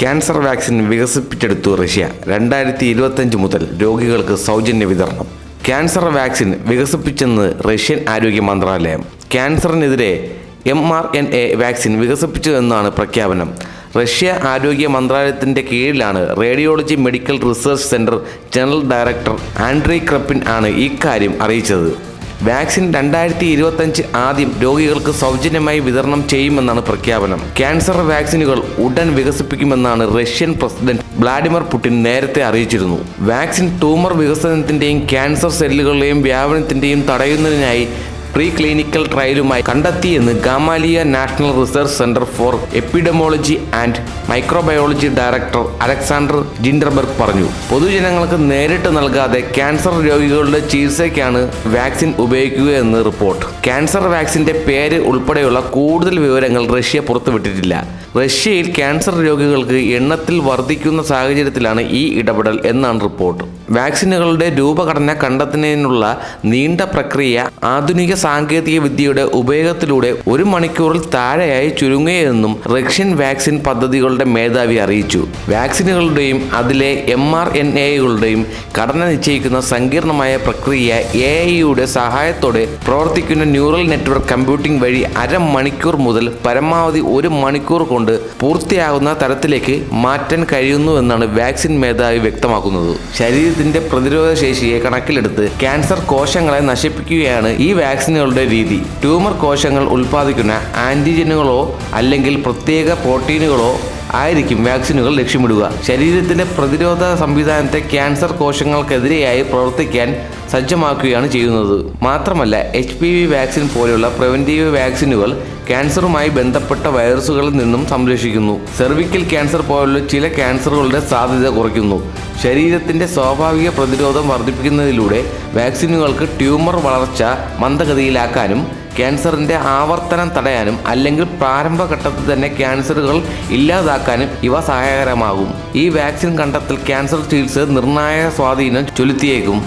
Cancer vaccine വികസിപ്പിച്ചെടുത്തു Russia. രണ്ടായിരത്തി ഇരുപത്തഞ്ച് മുതൽ രോഗികൾക്ക് സൗജന്യ വിതരണം. ക്യാൻസർ വാക്സിൻ വികസിപ്പിച്ചെന്ന് റഷ്യൻ ആരോഗ്യ മന്ത്രാലയം. ക്യാൻസറിനെതിരെ M R N A vaccine വികസിപ്പിച്ചു എന്നാണ് പ്രഖ്യാപനം. റഷ്യ ആരോഗ്യ മന്ത്രാലയത്തിന്റെ കീഴിലാണ് radiology medical research centre general director Andrey Kaprin ആണ് ഇക്കാര്യം അറിയിച്ചത്. വാക്സിൻ രണ്ടായിരത്തി ഇരുപത്തഞ്ച് ആദ്യം രോഗികൾക്ക് സൗജന്യമായി വിതരണം ചെയ്യുമെന്നാണ് പ്രഖ്യാപനം. ക്യാൻസർ വാക്സിനുകൾ ഉടൻ വികസിപ്പിക്കുമെന്നാണ് റഷ്യൻ പ്രസിഡന്റ് വ്ളാഡിമിർ പുടിൻ നേരത്തെ അറിയിച്ചിരുന്നു. വാക്സിൻ ട്യൂമർ വികസനത്തിന്റെയും ക്യാൻസർ സെല്ലുകളുടെയും വ്യാപനത്തിന്റെയും തടയുന്നതിനായി പ്രീ ക്ലിനിക്കൽ ട്രയലുമായി കണ്ടെത്തിയെന്ന് Gamaleya national research centre for epidemiology and microbiology director Alexander Gintsburg പറഞ്ഞു. പൊതുജനങ്ങൾക്ക് നേരിട്ട് നൽകാതെ ക്യാൻസർ രോഗികളുടെ ചികിത്സയ്ക്കാണ് വാക്സിൻ ഉപയോഗിക്കുകയെന്ന് റിപ്പോർട്ട്. ക്യാൻസർ വാക്സിന്റെ പേര് ഉൾപ്പെടെയുള്ള കൂടുതൽ വിവരങ്ങൾ റഷ്യ പുറത്തുവിട്ടിട്ടില്ല. റഷ്യയിൽ ക്യാൻസർ രോഗികൾക്ക് എണ്ണത്തിൽ വർദ്ധിക്കുന്ന സാഹചര്യത്തിലാണ് ഈ ഇടപെടൽ എന്നാണ് റിപ്പോർട്ട്. വാക്സിനുകളുടെ രൂപഘടന കണ്ടെത്തുന്നതിനുള്ള നീണ്ട പ്രക്രിയ ആധുനിക സാങ്കേതിക വിദ്യയുടെ ഉപയോഗത്തിലൂടെ ഒരു മണിക്കൂറിൽ താഴെയായി ചുരുങ്ങുകയെന്നും റഷ്യൻ വാക്സിൻ പദ്ധതികളുടെ മേധാവി അറിയിച്ചു. വാക്സിനുകളുടെയും അതിലെ എം ആർ എൻ എകളുടെയും ഘടന നിശ്ചയിക്കുന്ന സങ്കീർണമായ പ്രക്രിയ എ ഐയുടെ സഹായത്തോടെ പ്രവർത്തിക്കുന്ന ന്യൂറൽ നെറ്റ്വർക്ക് കമ്പ്യൂട്ടിംഗ് വഴി അര മണിക്കൂർ മുതൽ പരമാവധി ഒരു മണിക്കൂർ കൊണ്ട് പൂർത്തിയാകുന്ന തരത്തിലേക്ക് മാറ്റാൻ കഴിയുന്നുവെന്നാണ് വാക്സിൻ മേധാവി വ്യക്തമാക്കുന്നത്. ശരീരത്തിന്റെ പ്രതിരോധ ശേഷിയെ കണക്കിലെടുത്ത് ക്യാൻസർ കോശങ്ങളെ നശിപ്പിക്കുകയാണ് ഈ വാക്സിനുകളുടെ രീതി. ട്യൂമർ കോശങ്ങൾ ഉൽപ്പാദിക്കുന്ന ആന്റിജനുകളോ അല്ലെങ്കിൽ പ്രത്യേക പ്രോട്ടീനുകളോ ആയിരിക്കും വാക്സിനുകൾ ലക്ഷ്യമിടുക. ശരീരത്തിലെ പ്രതിരോധ സംവിധാനത്തെ ക്യാൻസർ കോശങ്ങൾക്കെതിരെയായി പ്രവർത്തിക്കാൻ സജ്ജമാക്കുകയാണ് ചെയ്യുന്നത്. മാത്രമല്ല എച്ച് പി വി വാക്സിൻ പോലെയുള്ള പ്രിവെന്റീവ് വാക്സിനുകൾ ക്യാൻസറുമായി ബന്ധപ്പെട്ട വൈറസുകളിൽ നിന്നും സംരക്ഷിക്കുന്നു. സെർവിക്കൽ ക്യാൻസർ പോലുള്ള ചില ക്യാൻസറുകളുടെ സാധ്യത കുറയ്ക്കുന്നു. ശരീരത്തിന്റെ സ്വാഭാവിക പ്രതിരോധം വർദ്ധിപ്പിക്കുന്നതിലൂടെ വാക്സിനുകൾക്ക് ട്യൂമർ വളർച്ച മന്ദഗതിയിലാക്കാനും ക്യാൻസറിന്റെ ആവർത്തനം തടയാനും അല്ലെങ്കിൽ പ്രാരംഭഘട്ടത്തിൽ തന്നെ ക്യാൻസറുകൾ ഇല്ലാതാക്കാനും ഇവ സഹായകരമാകും. ഈ വാക്സിൻ കണ്ടെത്തൽ ക്യാൻസർ ചികിത്സ നിർണായക സ്വാധീനം ചെലുത്തിയേക്കും.